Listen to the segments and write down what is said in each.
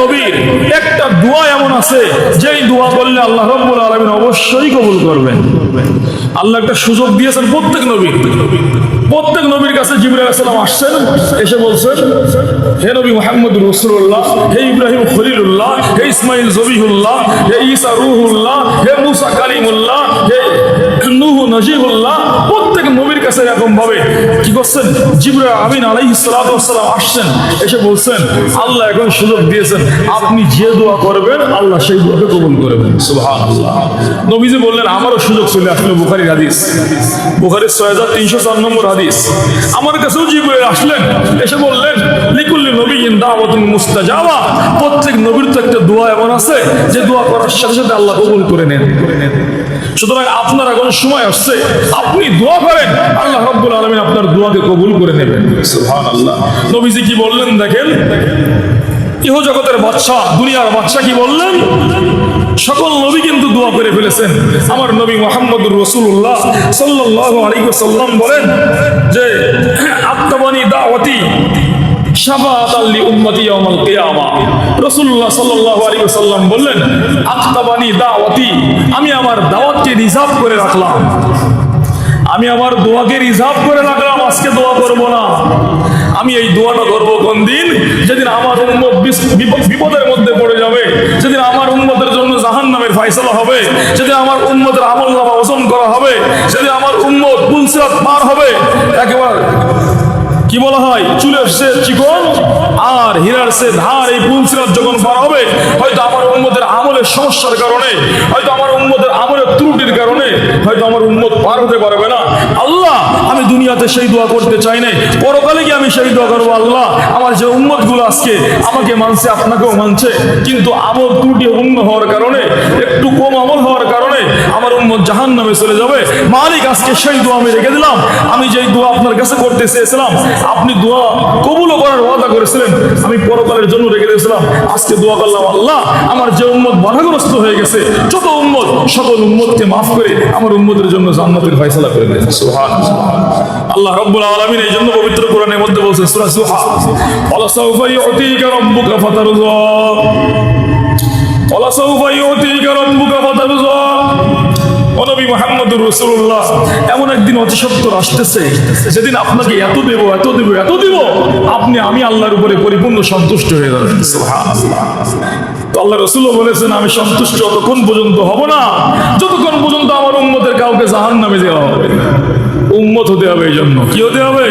নবীর একটা দোয়া এমন আছে, যেই দোয়া করলে আল্লাহ রব্বুল আলমিন অবশ্যই কবুল করবেন। আল্লাহ একটা সুযোগ দিয়েছেন প্রত্যেক নবীর। প্রত্যেক নবীর কাছে জিবরাইল সালাম আসছেন, এসে বলছেন, হে নবী মুহাম্মদ রাসূলুল্লাহ, হে ইব্রাহিম খলিলুল্লাহ, হে ইসমাইল জবিহুল্লাহ, হে ঈসা রূহুল্লাহ, হে মুসা কালিমুল্লাহ, হে নূহ নজিবুল্লাহ কাছে এরকম ভাবে, কি করছেন? জিবরাইল আমিন সালাতু ওয়াসসালাম আসছেন, এসে বলছেন, আল্লাহ এখন সুযোগ দিয়েছেন, আপনি যে দোয়া করবেন, আল্লাহ সেই দোয়াকে কবুল করবেন সুবহানাল্লাহ। নবীজি বললেন, আমারও সুযোগ চলে আসলো বুখারীর হাদিস। বুখারীর ছয় হাজার তিনশো চার নম্বর হাদিস। আমার কাছেও জিবরাইল আসলেন, এসে বললেন, লিকুল্লি নবীন দাওয়াতুন মুস্তাজাবা। প্রত্যেক নবীর তো একটা দোয়া এমন আছে, যে দোয়া করার সাথে সাথে আল্লাহ কবুল করে নেন। সুতরাং আপনার এখন সময় আসছে, আপনি দোয়া করেন আল্লাহ রব্বুল আলমিন আপনার দোয়াকে কবুল করে নেবেন। সুবহানাল্লাহ। নবীজি কি বললেন দেখেন? ইহ জগতের বাচ্চা দুনিয়ার বাচ্চা কি বললেন? সকল নবী কিন্তু দোয়া করে ফেলেছেন। আমার নবী মোহাম্মদুর রসুল্লাহ সাল্লাহ আলী সাল্লাম বলেন যে, আত্মবাণী বললেন দাওয়াতি আমি আমার দাওয়াতকে রিজার্ভ করে রাখলাম। আমি আমার দোয়াকে রিজার্ভ করে রাখলাম, আজকে দোয়া করব না। আমি এই দোয়াটা করব কোন দিন? যেদিন আমার বিপ- বিপদের মধ্যে পড়ে যাবে, যেদিন আমার উম্মতের জন্য জাহান নামের ফাইসলা হবে, যেদিন আমার উম্মতের আমল নামা ওজন করা হবে, যেদিন আমার উম্মত পুলসিরাত পার হবে, একেবারে কি বলা হয়? চুলের সে চিকন আর হীরার সে ধার এই পুলসিরাত যখন পার হবে, হয়তো আমার উম্মতের আমলের সমস্যার কারণে, হয়তো আমার উম্মতের আমলের ত্রুটির হয়তো আমার উন্মত পার হতে পারবে না। আল্লাহ, আমি দুনিয়াতে সেই দোয়া করতে চাই নাই। পরকালে কি আমি সেই দোয়া করব, আল্লাহ, আমার যে উন্মতগুলো আজকে আমাকে মানছে, আপনাকেও মানছে। কিন্তু আমল ত্রুটি অন্য হওয়ার কারণে, একটু কম আমল হওয়ার কারণে আমার উম্মত জাহান নামে চলে যাবে। মালিক, আজকে সেই দোয়া আমি রেখে দিলাম। আমি যেই দোয়া আপনার কাছে করতে চেয়েছিলাম, আপনি দোয়া কবুলও করার ওয়াদা করেছিলেন, আমি পরকালের জন্য রেখে দিয়েছিলাম। আজকে দোয়া করলাম, আল্লাহ, আমার যে উম্মত বাধাগ্রস্ত হয়ে গেছে, যত উম্মত, সকল উম্মতকে মাফ করে আমার উম্মতের জন্য জান্নাতের ফয়সালা করে দেন সুবহান আল্লাহ রব্বুল আলামিন এই জন্য পবিত্র কোরআনের মধ্যে বলছেন সূরা সুহা ওয়ালা সাউফা ইউতিকা রাব্বুকা ফাতারজা ওয়ালা সাউফা ইউতিকা রাব্বুকা রাসূলুল্লাহ, এমন একদিন অতি সত্তর আসতেছে আপনাকে এত দেব এত দেব এত দেব, আপনি, আমি আল্লাহর উপরে পরিপূর্ণ সন্তুষ্ট হয়ে যাবেন। আল্লাহ বলেছেন, আমি সন্তুষ্ট যতক্ষণ পর্যন্ত হব না, যতক্ষণ পর্যন্ত আমার উম্মতের কাউকে জাহান নামে দেওয়া হবে উম্মত হতে হবে এই জন্য। কি হতে হবে?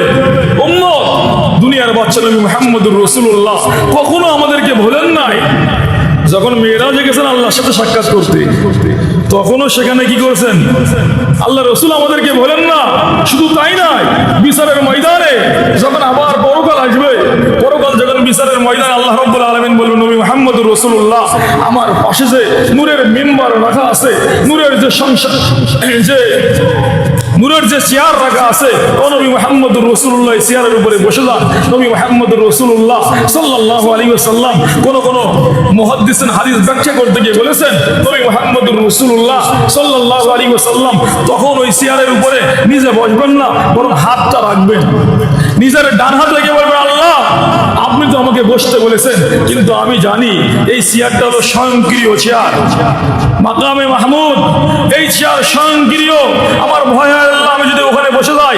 দুনিয়ার বাচ্চা নবী মুহাম্মদুর রসুল্লাহ কখনো আমাদেরকে ভোলেন নাই। যখন মেয়েরাজে গেছেন আল্লাহর সাথে সাক্ষাৎ করতে। তখনও সেখানে কি করছেন? আল্লাহ রসুল আমাদেরকে বলেন না, শুধু তাই নয়, বিচারের ময়দানে যখন আবার পরকাল আসবে, পরকাল যখন বিচারের ময়দানে আল্লাহ রব্বুল আলমিন বলবেন, নবী মোহাম্মদ রসুল্লাহ আমার পাশে যে নূরের মেম্বার রাখা আছে, নূরের যে সংসার, যে নূরের যে চেয়ার রাখা আছে, ও নবী মোহাম্মদ রসুল্লাহ চেয়ারের উপরে বসে যান। নবী মোহাম্মদ রসুল্লাহ সাল্লাহ আলী সাল্লাম কোন কোন মুহাদ্দিসিন হাদিস ব্যাখ্যা করতে গিয়ে বলেছেন, নবী মোহাম্মদ রসুল্লাহ সাল্লাহ আলী সাল্লাম তখন ওই চেয়ারের উপরে নিজে বসবেন না, বরং হাতটা রাখবেন। নিজের ডান হাত রেখে বলবেন, আল্লাহ, আপনি তো আমাকে বসতে বলেছেন, কিন্তু আমি জানি এই চেয়ারটা হলো স্বয়ংক্রিয় চেয়ার মাকামে মাহমুদ, এই চেয়ার স্বয়ংক্রিয়, আমার ভয় হয় আল্লাহ আমি যদি ওখানে বসে যাই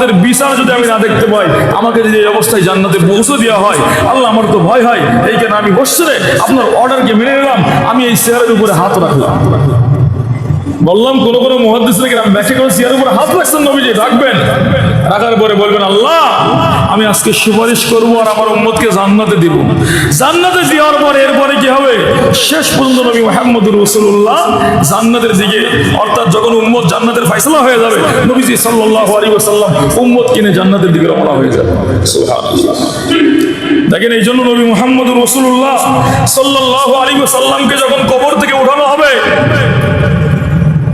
উম্মতের বিচার যদি আমি না দেখতে পাই, আমাকে যদি এই অবস্থায় জান্নাতে পৌঁছে দেওয়া হয়, আল্লাহ আমার তো ভয় হয়। এই কেন আমি বসছে আপনার অর্ডারকে মেনে নিলাম, আমি এই চেয়ারের উপরে হাত রাখলাম। বললাম, কোন কোন মহাদিস ব্যাখ্যা করে চেয়ারের উপরে হাত রাখছেন নবীজি, রাখবেন। রাখার পরে বলবেন, আল্লাহ আমি আজকে সুপারিশ করব আর আমার উম্মতকে জান্নাতে দিব। জান্নাতে দেওয়ার পরে এরপরে কি হবে? শেষ পর্যন্ত নবী মোহাম্মদুর রসুল্লাহ জান্নাতের দিকে, অর্থাৎ যখন উম্মত জান্নাতের ফাইসলা হয়ে যাবে, নবীজি সাল্লাল্লাহু আলাইহি ওয়াসাল্লাম উম্মত কিনে জান্নাতের দিকে রওনা হয়ে যাবে। দেখেন, এই জন্য নবী মোহাম্মদুর রসুল্লাহ সাল্লাল্লাহু আলাইহি ওয়াসাল্লামকে যখন কবর থেকে উঠানো হবে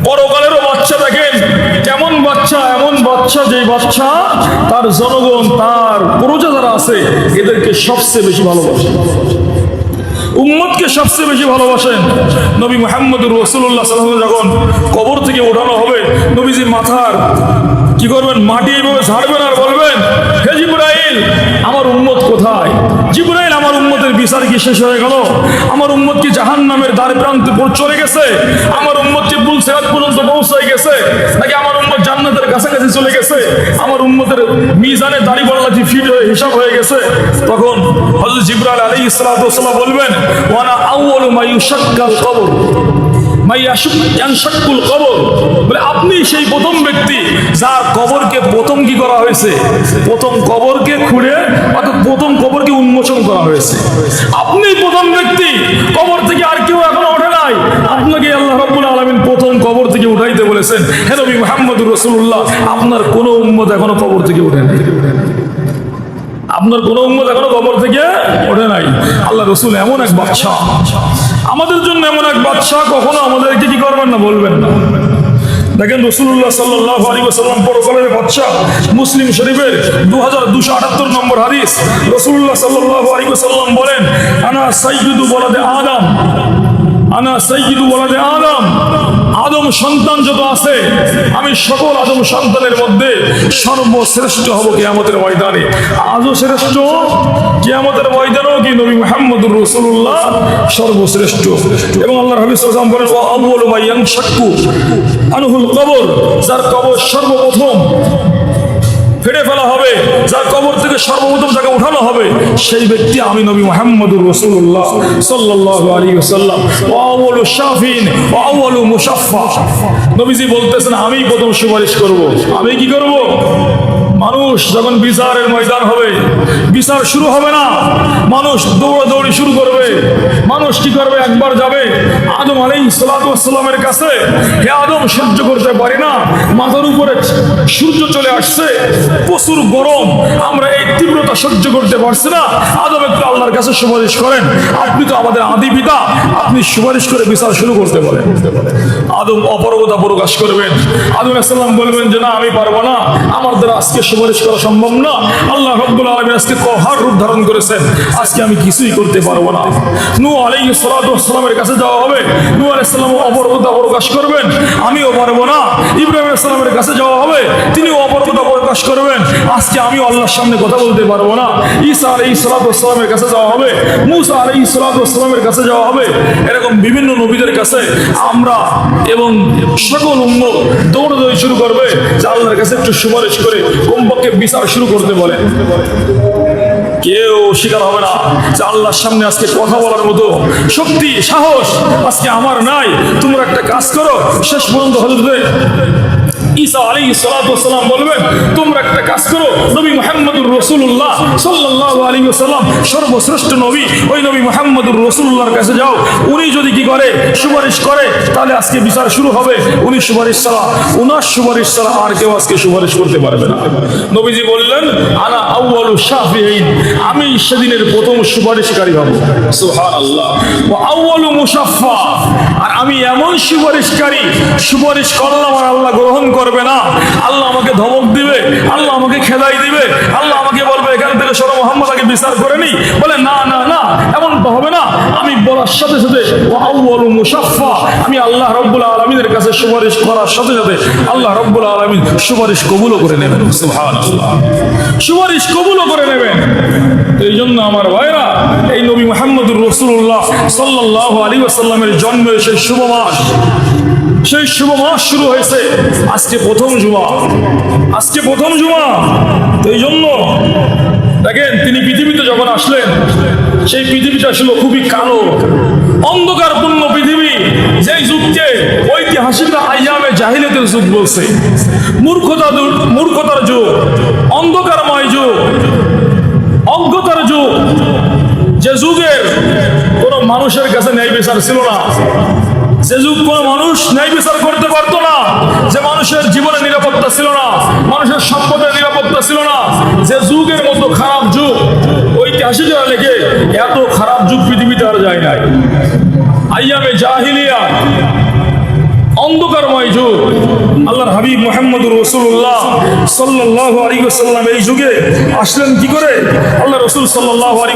পরকালেরও বাচ্চা দেখেন। কেমন বাচ্চা, এমন বাচ্চা যে বাচ্চা তার জনগণ, তার প্রজা যারা আছে, এদেরকে সবচেয়ে বেশি ভালোবাসে। সবচেয়ে বেশি ভালোবাসেন নবী মোহাম্মদুর রসুল্লাহ যখন কবর থেকে ওঠানো হবে নবীজি মাথার কি করবেন? মাটি এইভাবে ঝাড়বেন আর বলবেন, হে আমার উম্মত কোথায়? জিব্রাইল, আমার উম্মতের বিচার কি শেষ হয়ে গেল? আমার উম্মত কি জাহান নামের দ্বার প্রান্তে চলে গেছে? আমার উম্মত কি বুল সেরাত পর্যন্ত পৌঁছে গেছে? নাকি আমার উম্মত জান্নাতের কাছাকাছি চলে গেছে? আমার উম্মতের মিজানে দাড়ি বলা কি ফিট হয়ে হিসাব হয়ে গেছে। তখন হযরত জিব্রাইল আলাইহিস সালাতু বলবেন, ওয়ানা আউয়ালু মা ইউশাক্কাল কবর বলে, আপনি সেই প্রথম ব্যক্তি যার কবরকে প্রথম কি করা হয়েছে? প্রথম কবরকে খুঁড়ে, অর্থাৎ প্রথম কবরকে উন্মোচন করা হয়েছে। আপনি প্রথম ব্যক্তি, কবর থেকে আর কেউ এখনও ওঠে নাই। আপনাকে আল্লাহ রব্বুল আলমিন প্রথম কবর থেকে উঠাইতে বলেছেন, হে নবী মোহাম্মদুর রসুল্লাহ আপনার কোনো উম্মত এখনও কবর থেকে উঠে নাই আপনার কোনো উম্মত এখনও কবর থেকে ওঠে নাই। আল্লাহ রসুল এমন এক বাচ্চা আমাদের জন্য এমন এক বাচ্চা কখনো আমাদেরকে কি করবেন না, বলবেন না। দেখেন রসুল্লাহ সাল্লাহ সাল্লাম পরকালের বাচ্চা মুসলিম শরীফের দু হাজার দুশো আটাত্তর নম্বর হাদিস। রসুল্লাহ সাল্লাহ আলী সাল্লাম বলেন, আনা সাইয়ুদু বলাদে আদম। আনা সৈয়দু ওয়ালাদে আদম। সন্তান যত আছে, আমি সকল আদম সন্তানের মধ্যে সর্বশ্রেষ্ঠ হব কিয়ামতের ময়দানে। আজও শ্রেষ্ঠ, কিয়ামতের ময়দানেও কি নবী মুহাম্মদুর রাসূলুল্লাহ? সর্বশ্রেষ্ঠ। এবং আলাইহি ওয়াসাল্লাম বলেন, ওয়া আউয়ালু মা ইয়ানশাক্কু আনহুল কবর যার কবর সর্বপ্রথম যার কবর থেকে সর্বপ্রথম যাকে উঠানো হবে, সেই ব্যক্তি আমি নবী মোহাম্মদুর রসুল্লাহ নবীজি বলতেছেন আমি প্রথম সুপারিশ করব। আমি কি করব? মানুষ যখন বিচারের ময়দান হবে, বিচার শুরু হবে না। মানুষ দৌড়াদৌড়ি শুরু করবে। মানুষ কি করবে? একবার যাবে, আদম আলাই সালামের কাছে, হে আদম, সহ্য করতে পারি না। মাথার উপরে সূর্য চলে আসছে, প্রচুর গরম, আমরা এই তীব্রতা সহ্য করতে পারছি না। আদম, একটু আল্লাহর কাছে সুপারিশ করেন। আপনি তো আমাদের আদি পিতা, আপনি সুপারিশ করে বিচার শুরু করতে বলেন আদম অপরগতা প্রকাশ করবেন। আদম সাল্লাম বলবেন যে, না, আমি পারব না। আমার দ্বারা আজকে সুপারিশ করা সম্ভব না। আল্লাহ রব্বুল আলমী আজকে কহার রূপ ধারণ করেছেন। আজকে আমি কিছুই করতে পারব না। নু আলাই সালামের কাছে যাওয়া হবে। নু করবেন। আমিও পারব না। কাছে যাওয়া হবে। তিনিও করবেন। আজকে সামনে কথা বলতে পারব না। কাছে যাওয়া হবে। কাছে যাওয়া হবে। এরকম বিভিন্ন নবীদের কাছে আমরা এবং সকল উম্মত দৌড়াদৌড়ি শুরু করবে। কাছে একটু সুপারিশ করে কমপক্ষে বিচার শুরু করতে বলে। কেউ স্বীকার হবে না। যে আল্লাহর সামনে আজকে কথা বলার মতো শক্তি, সাহস আজকে আমার নাই। তোমরা একটা কাজ করো, শেষ পর্যন্ত হজরত ঈসা আলী সালাম বলবেন, তোমরা একটা কাজ করো, নবী মোহাম্মদুর রসুল্লাহ সাল্লাহ আলী সাল্লাম সর্বশ্রেষ্ঠ নবী, ওই নবী মোহাম্মদুর রসুল্লাহর কাছে যাও। উনি যদি কি করে, সুপারিশ করে, তাহলে আজকে বিচার শুরু হবে। উনি সুপারিশ ছাড়া, উনার সুপারিশ ছাড়া আর কেউ আজকে সুপারিশ করতে পারবে না। নবীজি বললেন, আনা আউয়ালু শাফিঈন, আমি সেদিনের প্রথম সুপারিশকারী হব। ওয়া আউয়ালু মুশাফফা, আর আমি এমন সুপারিশকারী, সুপারিশ করলাম আর আল্লাহ গ্রহণ করবে না। আল্লাহ আমাকে ধমক দিবে, আল্লাহ আমাকে খেদাই দিবে, আল্লাহ আমাকে বলবে, এখান থেকে সর মোহাম্মদ আগে বিচার করে নি। বলে, না না না, এমন হবে না। আমি বলার সাথে সাথে আউয়ালু আমি আল্লাহ রব্বুল আলমিনের কাছে সুপারিশ করার সাথে সাথে আল্লাহ রব্বুল আলমিন সুপারিশ কবুলও করে নেবেন। সুপারিশ কবুলও করে নেবেন। এই জন্য আমার ভাইরা, এই নবী মোহাম্মদুর রসুল্লাহ সাল্লাহ আলী আসাল্লামের জন্মের সেই শুভ মাস সেই শুভ মাস শুরু হয়েছে। আজকে প্রথম জুমা। আজকে প্রথম জুমা। এই জন্য, দেখেন, তিনি পৃথিবীতে যখন আসলেন, সেই পৃথিবীটা ছিল খুবই কালো, অন্ধকারপূর্ণ পৃথিবী, যেই যুগকে ঐতিহাসিকরা আইয়ামে জাহিলিয়াতের যুগ বলছে। মূর্খতা মূর্খতার যুগ, অন্ধকারময় যুগ, অজ্ঞতার যুগ। যে যুগের কোন মানুষের কাছে ন্যায় বিচার ছিল না। যে যুগ কোন মানুষ ন্যায় বিচার করতে পারতো না, যে মানুষের জীবনে নিরাপত্তা ছিল না, মানুষের সম্পদের নিরাপত্তা ছিল না, যে যুগের মতো খারাপ যুগ ঐতিহাসিকরা লেখে এত খারাপ যুগ পৃথিবীতে আর যায় নাই। আইয়ামে জাহিলিয়া অন্ধকারময় যুগ। আল্লাহর হাবিব মোহাম্মদুর রসুল্লাহ সাল্লাহ আলী এই যুগে আসলেন কি করে? আল্লাহ রসুল সাল্লাহ আলী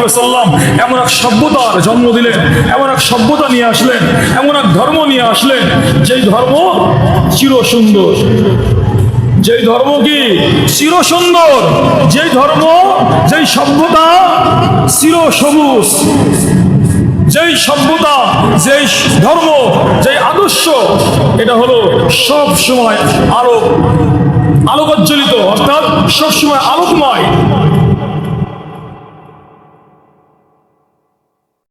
এমন এক সভ্যতার জন্ম দিলেন, এমন এক সভ্যতা নিয়ে আসলেন, এমন এক ধর্ম নিয়ে আসলেন, যেই ধর্ম চির সুন্দর যেই ধর্ম কি চির সুন্দর যেই ধর্ম, যেই সভ্যতা চির সবুজ যেই সভ্যতা যেই ধর্ম, যেই আদর্শ, এটা হলো সব সময় আলোক আলোকজ্জ্বলিত অর্থাৎ সবসময় আলোকময়।